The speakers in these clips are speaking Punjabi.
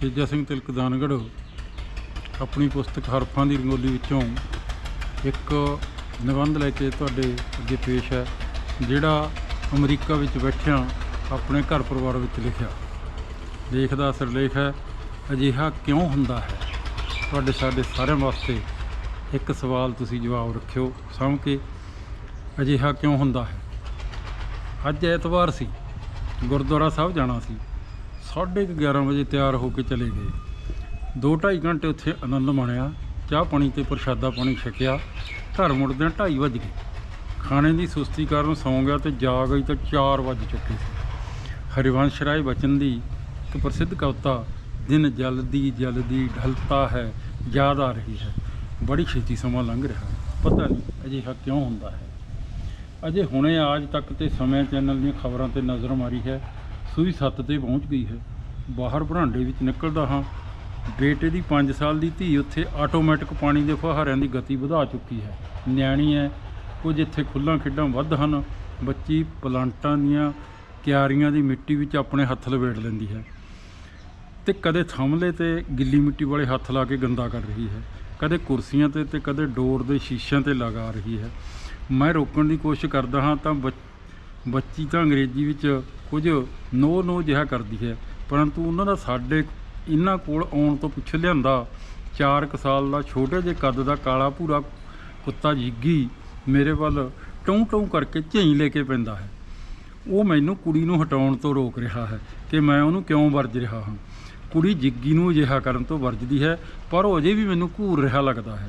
ਤੇਜਾ ਸਿੰਘ ਤਿਲਕਦਾਨਗੜ੍ਹ ਆਪਣੀ ਪੁਸਤਕ ਹਰਫਾਂ ਦੀ ਰੰਗੋਲੀ ਵਿੱਚੋਂ ਇੱਕ ਨਿਬੰਧ ਲੈ ਕੇ ਤੁਹਾਡੇ ਅੱਗੇ ਪੇਸ਼ ਹੈ, ਜਿਹੜਾ ਅਮਰੀਕਾ ਵਿੱਚ ਬੈਠਿਆਂ ਆਪਣੇ ਘਰ ਪਰਿਵਾਰ ਵਿੱਚ ਲਿਖਿਆ। ਲੇਖ ਦਾ ਸਿਰਲੇਖ ਹੈ, ਅਜਿਹਾ ਕਿਉਂ ਹੁੰਦਾ ਹੈ? ਤੁਹਾਡੇ ਸਾਡੇ ਸਾਰਿਆਂ ਵਾਸਤੇ ਇੱਕ ਸਵਾਲ ਤੁਸੀਂ ਜਵਾਬ ਰੱਖਿਓ ਸਾਂਭ ਕੇ, ਅਜਿਹਾ ਕਿਉਂ ਹੁੰਦਾ ਹੈ? ਅੱਜ ਐਤਵਾਰ ਸੀ, ਗੁਰਦੁਆਰਾ ਸਾਹਿਬ ਜਾਣਾ ਸੀ। 11:30 ਵਜੇ ਤਿਆਰ ਹੋ ਕੇ ਚਲੇ ਗਏ। ਦੋ ਢਾਈ ਘੰਟੇ ਉੱਥੇ ਆਨੰਦ ਮਾਣਿਆ, ਚਾਹ ਪਾਣੀ ਤੇ ਪ੍ਰਸ਼ਾਦਾ ਪਾਣੀ ਛਕਿਆ, ਘਰ ਮੁੜਦਿਆਂ 2:30 ਵੱਜ ਗਏ। ਖਾਣੇ ਦੀ ਸੁਸਤੀ ਕਾਰਨ ਸੌਂ ਗਿਆ ਤੇ ਜਾਗ ਗਈ ਤਾਂ 4 ਵੱਜ ਚੁੱਕੇ ਸੀ। ਹਰਿਵੰਸ਼ ਰਾਏ ਬਚਨ ਦੀ ਇੱਕ ਪ੍ਰਸਿੱਧ ਕਵਿਤਾ, ਦਿਨ ਜਲਦੀ ਜਲਦੀ ਢਲਤਾ ਹੈ ਯਾਦ ਆ ਰਹੀ ਹੈ। ਬੜੀ ਛੇਤੀ ਸਮਾਂ ਲੰਘ ਰਿਹਾ ਹੈ। ਪਤਾ ਨਹੀਂ ਅਜਿਹਾ ਕਿਉਂ ਹੁੰਦਾ ਹੈ। ਅਜੇ ਹੁਣੇ ਆਜ ਤੱਕ ਤੇ ਸਮੇਂ ਚੈਨਲ ਦੀਆਂ ਖਬਰਾਂ ਤੇ ਨਜ਼ਰ ਮਾਰੀ ਹੈ। ਸੂਈ ਸੱਤ ਤੇ ਪਹੁੰਚ ਗਈ ਹੈ। ਬਾਹਰ ਬਰਾਂਡੇ ਵਿੱਚ ਨਿਕਲਦਾ ਹਾਂ। ਬੇਟੇ ਦੀ 5 ਸਾਲ ਦੀ ਧੀ ਉੱਥੇ ਆਟੋਮੈਟਿਕ ਪਾਣੀ ਦੇ ਫੁਹਾਰਿਆਂ ਦੀ ਗਤੀ ਵਧਾ ਚੁੱਕੀ ਹੈ। ਨਿਆਣੀ ਹੈ। ਕੁਝ ਇੱਥੇ ਖੁੱਲਾਂ ਖੇਡਾਂ ਵੱਧ ਹਨ। ਬੱਚੀ ਪਲਾਂਟਾਂ ਦੀਆਂ ਕਿਆਰੀਆਂ ਦੀ ਮਿੱਟੀ ਵਿੱਚ ਆਪਣੇ ਹੱਥ ਲਵੇੜ ਲੈਂਦੀ ਹੈ। ਤੇ ਕਦੇ ਥੰਮਲੇ ਤੇ ਗਿੱਲੀ ਮਿੱਟੀ ਵਾਲੇ ਹੱਥ ਲਾ ਕੇ ਗੰਦਾ ਕਰ ਰਹੀ ਹੈ। ਕਦੇ ਕੁਰਸੀਆਂ ਤੇ ਤੇ ਕਦੇ ਡੋਰ ਦੇ ਸ਼ੀਸ਼ਿਆਂ ਤੇ ਲਗਾ ਰਹੀ ਹੈ। ਮੈਂ ਰੋਕਣ ਦੀ ਕੋਸ਼ਿਸ਼ ਕਰਦਾ ਹਾਂ ਤਾਂ ਬੱਚੀ ਤਾਂ ਅੰਗਰੇਜ਼ੀ ਵਿੱਚ ਕੁਝ ਨੋ ਨੋ ਜਿਹਾ ਕਰਦੀ ਹੈ, ਪਰੰਤੂ ਉਹਨਾਂ ਦਾ ਸਾਡੇ ਇਹਨਾਂ ਕੋਲ ਆਉਣ ਤੋਂ ਪਿੱਛੇ ਲਿਆਂਦਾ 4 ਕੁ ਸਾਲ ਦਾ ਛੋਟੇ ਜਿਹੇ ਕੱਦ ਦਾ ਕਾਲਾ ਭੂਰਾ ਕੁੱਤਾ ਜਿੱਗੀ ਮੇਰੇ ਵੱਲ ਟੌਂ ਟੌਂ ਕਰਕੇ ਝਈ ਲੈ ਕੇ ਪੈਂਦਾ ਹੈ। ਉਹ ਮੈਨੂੰ ਕੁੜੀ ਨੂੰ ਹਟਾਉਣ ਤੋਂ ਰੋਕ ਰਿਹਾ ਹੈ ਕਿ ਮੈਂ ਉਹਨੂੰ ਕਿਉਂ ਵਰਜ ਰਿਹਾ ਹਾਂ। ਕੁੜੀ ਜਿੱਗੀ ਨੂੰ ਅਜਿਹਾ ਕਰਨ ਤੋਂ ਵਰਜਦੀ ਹੈ, ਪਰ ਉਹ ਅਜੇ ਵੀ ਮੈਨੂੰ ਘੂਰ ਰਿਹਾ ਲੱਗਦਾ ਹੈ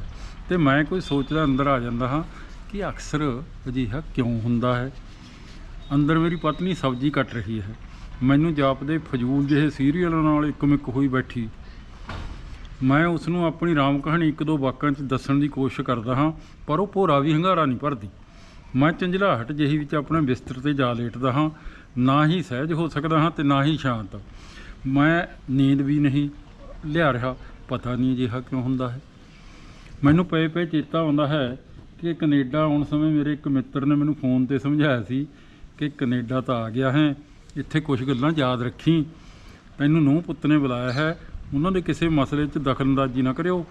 ਤੇ ਮੈਂ ਕੋਈ ਸੋਚਦਾ ਅੰਦਰ ਆ ਜਾਂਦਾ ਹਾਂ ਕਿ ਅਕਸਰ ਅਜਿਹਾ ਕਿਉਂ ਹੁੰਦਾ ਹੈ। ਅੰਦਰ ਮੇਰੀ ਪਤਨੀ ਸਬਜ਼ੀ ਕੱਟ ਰਹੀ ਹੈ। ਮੈਨੂੰ ਜਾਪਦੇ ਫਜ਼ੂਲ ਜਿਹੇ ਸੀਰੀਅਲਾਂ ਨਾਲ ਇੱਕਮਿਕ ਹੋਈ ਬੈਠੀ। ਮੈਂ ਉਸ ਨੂੰ ਆਪਣੀ ਰਾਮ ਕਹਾਣੀ ਇੱਕ ਦੋ ਵਾਕਾਂ 'ਚ ਦੱਸਣ ਦੀ ਕੋਸ਼ਿਸ਼ ਕਰਦਾ ਹਾਂ, ਪਰ ਉਹ ਭੋਰਾ ਵੀ ਹੰਗਾਰਾ ਨਹੀਂ ਭਰਦੀ। ਮੈਂ ਚੰਜਲਾਹਟ ਜਿਹੀ ਵਿੱਚ ਆਪਣੇ ਬਿਸਤਰ ਤੇ ਜਾ ਲੇਟਦਾ ਹਾਂ। ਨਾ ਹੀ ਸਹਿਜ ਹੋ ਸਕਦਾ ਹਾਂ ਤੇ ਨਾ ਹੀ ਸ਼ਾਂਤ। ਮੈਂ ਨੀਂਦ ਵੀ ਨਹੀਂ ਲਿਆ ਰਿਹਾ। ਪਤਾ ਨਹੀਂ ਅਜਿਹਾ ਕਿਉਂ ਹੁੰਦਾ ਹੈ। ਮੈਨੂੰ ਪਏ ਪਏ ਚੇਤਾ ਆਉਂਦਾ ਹੈ ਕਿ ਕੈਨੇਡਾ ਆਉਣ ਸਮੇਂ ਮੇਰੇ ਇੱਕ ਮਿੱਤਰ ਨੇ ਮੈਨੂੰ ਫੋਨ ਤੇ ਸਮਝਾਇਆ ਸੀ ਕਿ ਕੈਨੇਡਾ ਤਾਂ ਆ ਗਿਆ ਹੈ, ਇੱਥੇ ਕੁਝ ਗੱਲਾਂ ਯਾਦ ਰੱਖੀ। ਤੈਨੂੰ ਨੂੰਹ ਪੁੱਤ ਨੇ ਬੁਲਾਇਆ ਹੈ, ਉਹਨਾਂ ਦੇ ਕਿਸੇ ਮਸਲੇ 'ਚ ਦਖਲਅੰਦਾਜ਼ੀ ਨਾ ਕਰਿਓ।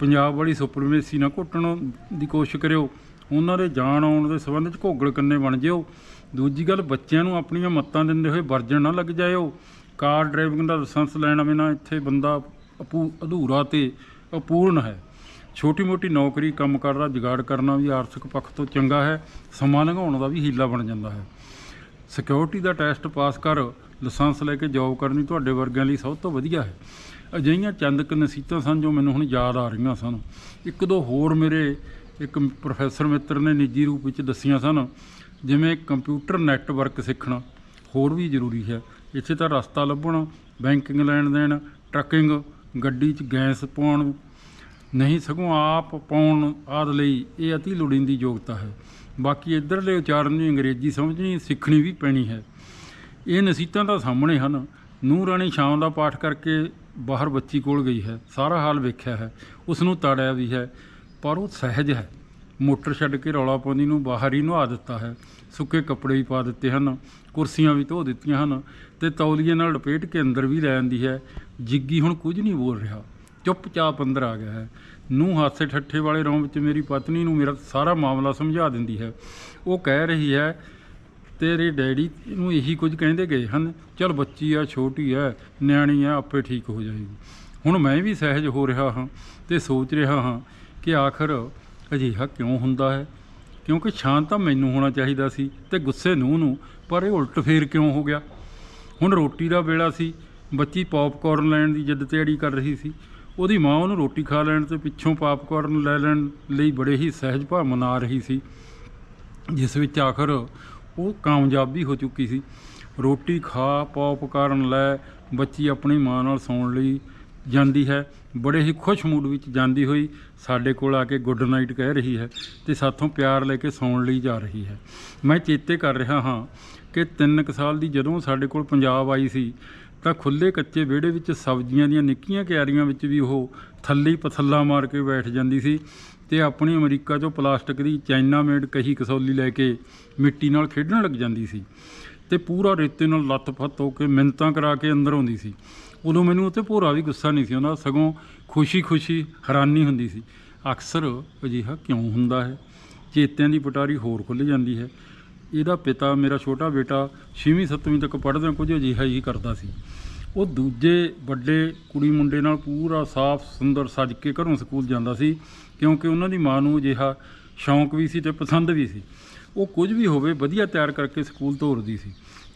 ਪੰਜਾਬ ਵਾਲੀ ਸੁਪਰਮੇਸੀ ਨਾ ਘੁੱਟਣ ਦੀ ਕੋਸ਼ਿਸ਼ ਕਰਿਓ। ਉਹਨਾਂ ਦੇ ਜਾਣ ਆਉਣ ਦੇ ਸੰਬੰਧ 'ਚ ਘੋਗਲ ਕੰਨੇ ਬਣ ਜਿਓ। ਦੂਜੀ ਗੱਲ, ਬੱਚਿਆਂ ਨੂੰ ਆਪਣੀਆਂ ਮੱਤਾਂ ਦਿੰਦੇ ਹੋਏ ਵਰਜਣ ਨਾ ਲੱਗ ਜਾਇਓ। ਕਾਰ ਡਰਾਈਵਿੰਗ ਦਾ ਲਾਇਸੈਂਸ ਲੈਣ ਬਿਨਾਂ ਇੱਥੇ ਬੰਦਾ ਅਪੂ, ਅਧੂਰਾ ਤੇ ਅਪੂਰਨ ਹੈ। ਛੋਟੀ ਮੋਟੀ ਨੌਕਰੀ ਕੰਮ ਕਰਦਾ, ਜੁਗਾੜ ਕਰਨਾ ਵੀ ਆਰਥਿਕ ਪੱਖ ਤੋਂ ਚੰਗਾ ਹੈ, ਸਮਾਂ ਲੰਘਾਉਣ ਦਾ ਵੀ ਹੀਲਾ ਬਣ ਜਾਂਦਾ ਹੈ। ਸਿਕਿਉਰਿਟੀ ਦਾ ਟੈਸਟ ਪਾਸ ਕਰ ਲਾਇਸੈਂਸ ਲੈ ਕੇ ਜੌਬ ਕਰਨੀ ਤੁਹਾਡੇ ਵਰਗਿਆਂ ਲਈ ਸਭ ਤੋਂ ਵਧੀਆ ਹੈ। ਅਜਿਹੀਆਂ ਚੰਦ ਕੁ ਨਸੀਹਤਾਂ ਸਨ ਜੋ ਮੈਨੂੰ ਹੁਣ ਯਾਦ ਆ ਰਹੀਆਂ ਸਨ। ਇੱਕ ਦੋ ਹੋਰ ਮੇਰੇ ਇੱਕ ਪ੍ਰੋਫੈਸਰ ਮਿੱਤਰ ਨੇ ਨਿੱਜੀ ਰੂਪ ਵਿੱਚ ਦੱਸੀਆਂ ਸਨ, ਜਿਵੇਂ ਕੰਪਿਊਟਰ ਨੈਟਵਰਕ ਸਿੱਖਣਾ, ਹੋਰ ਵੀ ਜ਼ਰੂਰੀ ਹੈ। ਇੱਥੇ ਤਾਂ ਰਸਤਾ ਲੱਭਣਾ ਬੈਂਕਿੰਗ ਲੈਣ ਦੇਣ ਟਰੱਕਿੰਗ ਗੱਡੀ 'ਚ ਗੈਸ ਪਾਉਣ ਨਹੀਂ ਸਗੋਂ ਆਪ ਪਾਉਣ ਆਦ ਲਈ ਇਹ ਅਤੀ ਲੋੜੀਂਦੀ ਯੋਗਤਾ ਹੈ। ਬਾਕੀ ਇੱਧਰਲੇ ਉਚਾਰਨ ਦੀ ਅੰਗਰੇਜ਼ੀ ਸਮਝਣੀ, ਸਿੱਖਣੀ ਵੀ ਪੈਣੀ ਹੈ। ਇਹ ਨਸੀਤਾਂ ਤਾਂ ਸਾਹਮਣੇ ਹਨ। ਨੂੰਹ ਰਾਣੀ ਸ਼ਾਮ ਦਾ ਪਾਠ ਕਰਕੇ ਬਾਹਰ ਬੱਚੀ ਕੋਲ ਗਈ ਹੈ। ਸਾਰਾ ਹਾਲ ਵੇਖਿਆ ਹੈ। ਉਸ ਨੂੰ ਤਾੜਿਆ ਵੀ ਹੈ, ਪਰ ਉਹ ਸਹਿਜ ਹੈ। ਮੋਟਰ ਛੱਡ ਕੇ ਰੌਲਾ ਪਾਉਂਦੀ ਨੂੰ ਬਾਹਰ ਹੀ ਨਵਾ ਦਿੱਤਾ ਹੈ। ਸੁੱਕੇ ਕੱਪੜੇ ਵੀ ਪਾ ਦਿੱਤੇ ਹਨ, ਕੁਰਸੀਆਂ ਵੀ ਧੋ ਦਿੱਤੀਆਂ ਹਨ ਤੇ ਤੌਲੀਏ ਨਾਲ ਲਪੇਟ ਕੇ ਅੰਦਰ ਵੀ ਲੈ ਆਂਦੀ ਹੈ। ਜਿੱਗੀ ਹੁਣ ਕੁਝ ਨਹੀਂ ਬੋਲ ਰਿਹਾ। ਚੁੱਪਚਾਪ ਅੰਦਰ ਆ ਗਿਆ ਹੈ। ਨੂੰ ਹਾਸੇ ਠੱਠੇ ਵਾਲੇ ਰੌਂ ਵਿੱਚ ਮੇਰੀ ਪਤਨੀ ਨੂੰ ਮੇਰਾ ਸਾਰਾ ਮਾਮਲਾ ਸਮਝਾ ਦਿੰਦੀ ਹੈ। ਉਹ ਕਹਿ ਰਹੀ ਹੈ, ਤੇਰੇ ਡੈਡੀ ਨੂੰ ਇਹੀ ਕੁਝ ਕਹਿੰਦੇ ਗਏ ਹਨ। ਚਲ ਬੱਚੀ ਆ, ਛੋਟੀ ਆ, ਨਿਆਣੀ ਆ, ਆਪੇ ਠੀਕ ਹੋ ਜਾਏਗੀ। ਹੁਣ ਮੈਂ ਵੀ ਸਹਿਜ ਹੋ ਰਿਹਾ ਹਾਂ ਤੇ ਸੋਚ ਰਿਹਾ ਹਾਂ ਕਿ ਆਖਰ ਅਜਿਹਾ ਕਿਉਂ ਹੁੰਦਾ ਹੈ? ਕਿਉਂਕਿ ਸ਼ਾਂਤ ਤਾਂ ਮੈਨੂੰ ਹੋਣਾ ਚਾਹੀਦਾ ਸੀ ਤੇ ਗੁੱਸੇ ਨੂੰ ਨੂੰ, ਪਰ ਇਹ ਉਲਟ ਫੇਰ ਕਿਉਂ ਹੋ ਗਿਆ? ਹੁਣ ਰੋਟੀ ਦਾ ਵੇਲਾ ਸੀ। ਬੱਚੀ ਪੌਪਕਾਰਨ ਲੈਣ ਦੀ ਜਿੱਦ ਤਿਆਰੀ ਕਰ ਰਹੀ ਸੀ। ਉਹਦੀ ਮਾਂ ਉਹਨੂੰ ਰੋਟੀ ਖਾ ਲੈਣ ਤੇ ਪਿੱਛੋਂ ਪੌਪਕਾਰਨ ਲੈ ਲੈਣ ਲਈ ਬੜੇ ਹੀ ਸਹਿਜ ਭਾਵ ਮਨਾ ਰਹੀ ਸੀ, ਜਿਸ ਵਿੱਚ ਆਖਰ ਉਹ ਕਾਮਯਾਬੀ ਹੋ ਚੁੱਕੀ ਸੀ। ਰੋਟੀ ਖਾ ਪੌਪਕਾਰਨ ਲੈ, ਬੱਚੀ ਆਪਣੀ ਮਾਂ ਨਾਲ ਸੌਣ ਲਈ ਜਾਂਦੀ ਹੈ। ਬੜੇ ਹੀ ਖੁਸ਼ ਮੂਡ ਵਿੱਚ ਜਾਂਦੀ ਹੋਈ ਸਾਡੇ ਕੋਲ ਆ ਕੇ ਗੁੱਡ ਨਾਈਟ ਕਹਿ ਰਹੀ ਹੈ ਤੇ ਸਾਥੋਂ ਪਿਆਰ ਲੈ ਕੇ ਸੌਣ ਲਈ ਜਾ ਰਹੀ ਹੈ। ਮੈਂ ਚੇਤੇ ਕਰ ਰਿਹਾ ਹਾਂ ਕਿ 3 ਕੁ ਸਾਲ ਦੀ ਜਦੋਂ ਸਾਡੇ ਕੋਲ ਪੰਜਾਬ ਆਈ ਸੀ ਤਾਂ ਖੁੱਲੇ ਕੱਚੇ ਵਿਹੜੇ ਵਿੱਚ ਸਬਜ਼ੀਆਂ ਦੀਆਂ ਨਿੱਕੀਆਂ ਕਿਆਰੀਆਂ ਵਿੱਚ ਵੀ ਉਹ ਥੱਲੇ ਪਥੱਲਾ ਮਾਰ ਕੇ ਬੈਠ ਜਾਂਦੀ ਸੀ ਤੇ ਆਪਣੀ ਅਮਰੀਕਾ ਚੋਂ ਪਲਾਸਟਿਕ ਦੀ ਚਾਈਨਾ ਮੇਡ ਕਹੀ ਕਸੌਲੀ ਲੈ ਕੇ ਮਿੱਟੀ ਨਾਲ ਖੇਡਣ ਲੱਗ ਜਾਂਦੀ ਸੀ ਤੇ ਪੂਰਾ ਰੇਤੇ ਨਾਲ ਲੱਤ-ਫੱਤ ਹੋ ਕੇ ਮਿੰਤਾਂ ਕਰਾ ਕੇ ਅੰਦਰ ਆਉਂਦੀ ਸੀ। ਉਦੋਂ ਮੈਨੂੰ ਉੱਤੇ ਭੋਰਾ ਵੀ ਗੁੱਸਾ ਨਹੀਂ ਸੀ ਆਉਂਦਾ, ਸਗੋਂ ਖੁਸ਼ੀ-ਖੁਸ਼ੀ ਹੈਰਾਨੀ ਹੁੰਦੀ ਸੀ। ਅਕਸਰ ਅਜਿਹਾ ਕਿਉਂ ਹੁੰਦਾ ਹੈ? ਚੇਤਿਆਂ ਦੀ ਪਟਾਰੀ ਹੋਰ ਖੁੱਲ ਜਾਂਦੀ ਹੈ। ਇਹਦਾ ਪਿਤਾ, ਮੇਰਾ ਛੋਟਾ ਬੇਟਾ 6ਵੀਂ 7ਵੀਂ ਤੱਕ ਪੜ੍ਹਦਿਆਂ ਕੁਝ ਅਜਿਹਾ ਹੀ ਕਰਦਾ ਸੀ। ਉਹ ਦੂਜੇ ਵੱਡੇ ਕੁੜੀ ਮੁੰਡੇ ਨਾਲ ਪੂਰਾ ਸਾਫ਼, ਸੁੰਦਰ ਸੱਜ ਕੇ ਘਰੋਂ ਸਕੂਲ ਜਾਂਦਾ ਸੀ, ਕਿਉਂਕਿ ਉਹਨਾਂ ਦੀ ਮਾਂ ਨੂੰ ਅਜਿਹਾ ਸ਼ੌਂਕ ਵੀ ਸੀ ਤੇ ਪਸੰਦ ਵੀ ਸੀ। ਉਹ ਕੁਝ ਵੀ ਹੋਵੇ, ਵਧੀਆ ਤਿਆਰ ਕਰਕੇ ਸਕੂਲ ਤੋਰਦੀ ਸੀ।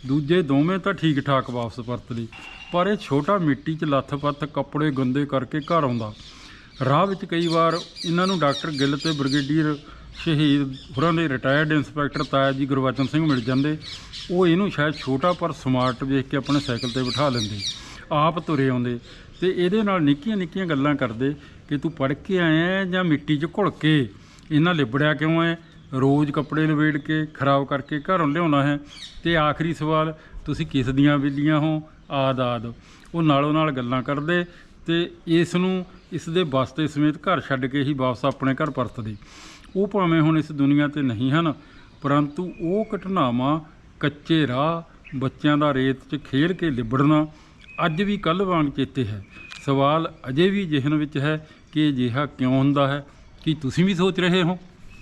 ਦੂਜੇ ਦੋਵੇਂ ਤਾਂ ਠੀਕ ਠਾਕ ਵਾਪਸ ਪਰਤ ਲਈ ਪਰ ਇਹ ਛੋਟਾ ਮਿੱਟੀ 'ਚ ਲੱਥ-ਪੱਥ ਕੱਪੜੇ ਗੰਦੇ ਕਰਕੇ ਘਰ ਆਉਂਦਾ। ਰਾਹ ਵਿੱਚ ਕਈ ਵਾਰ ਇਹਨਾਂ ਨੂੰ ਡਾਕਟਰ ਗਿੱਲ ਤੇ ਬ੍ਰਿਗੇਡੀਅਰ ਸ਼ਹੀਦ ਹੋਰਾਂ ਦੇ ਰਿਟਾਇਰਡ ਇੰਸਪੈਕਟਰ ਤਾਇਆ ਜੀ ਗੁਰਵਚਨ ਸਿੰਘ ਮਿਲ ਜਾਂਦੇ, ਉਹ ਇਹਨੂੰ ਸ਼ਾਇਦ ਛੋਟਾ ਪਰ ਸਮਾਰਟ ਵੇਖ ਕੇ ਆਪਣੇ ਸਾਈਕਲ ਤੇ ਬਿਠਾ ਲੈਂਦੇ, ਆਪ ਤੁਰੇ ਆਉਂਦੇ ਤੇ ਇਹਦੇ ਨਾਲ ਨਿੱਕੀਆਂ ਨਿੱਕੀਆਂ ਗੱਲਾਂ ਕਰਦੇ ਕਿ ਤੂੰ ਪੜ੍ਹ ਕੇ ਆਇਆ ਹੈ ਜਾਂ ਮਿੱਟੀ 'ਚ ਘੁਲ ਕੇ? ਇਹਨਾਂ ਲਿਬੜਿਆ ਕਿਉਂ ਹੈ? ਰੋਜ਼ ਕੱਪੜੇ ਲਵੇੜ ਕੇ, ਖਰਾਬ ਕਰਕੇ ਘਰੋਂ ਲਿਆਉਣਾ ਹੈ ਤੇ ਆਖਰੀ ਸਵਾਲ, ਤੁਸੀਂ ਕਿਸ ਦੀਆਂ ਬਿੱਲੀਆਂ ਹੋ? ਆਦ ਆਦ ਉਹ ਨਾਲੋਂ ਨਾਲ ਗੱਲਾਂ ਕਰਦੇ ਤੇ ਇਸ ਨੂੰ, ਇਸ ਦੇ ਬਸਤੇ ਸਮੇਤ ਘਰ ਛੱਡ ਕੇ ਹੀ ਵਾਪਸ ਆਪਣੇ ਘਰ ਪਰਤਦੇ। ਉਹ ਭਾਵੇਂ ਹੁਣ ਇਸ ਦੁਨੀਆ ਤੇ ਨਹੀਂ ਹਨ, ਪਰੰਤੂ ਉਹ ਘਟਨਾਵਾਂ ਕੱਚੇ ਰਾਹ, ਬੱਚਿਆਂ ਦਾ ਰੇਤ 'ਚ ਖੇਲ ਕੇ ਲਿਬੜਨਾ ਅੱਜ ਵੀ ਕੱਲ੍ਹ ਵਾਂਗ ਚੇਤੇ ਹੈ। ਸਵਾਲ ਅਜੇ ਵੀ ਜ਼ਿਹਨ ਵਿੱਚ ਹੈ ਕਿ ਅਜਿਹਾ ਕਿਉਂ ਹੁੰਦਾ ਹੈ, ਕੀ ਤੁਸੀਂ ਵੀ ਸੋਚ ਰਹੇ ਹੋ?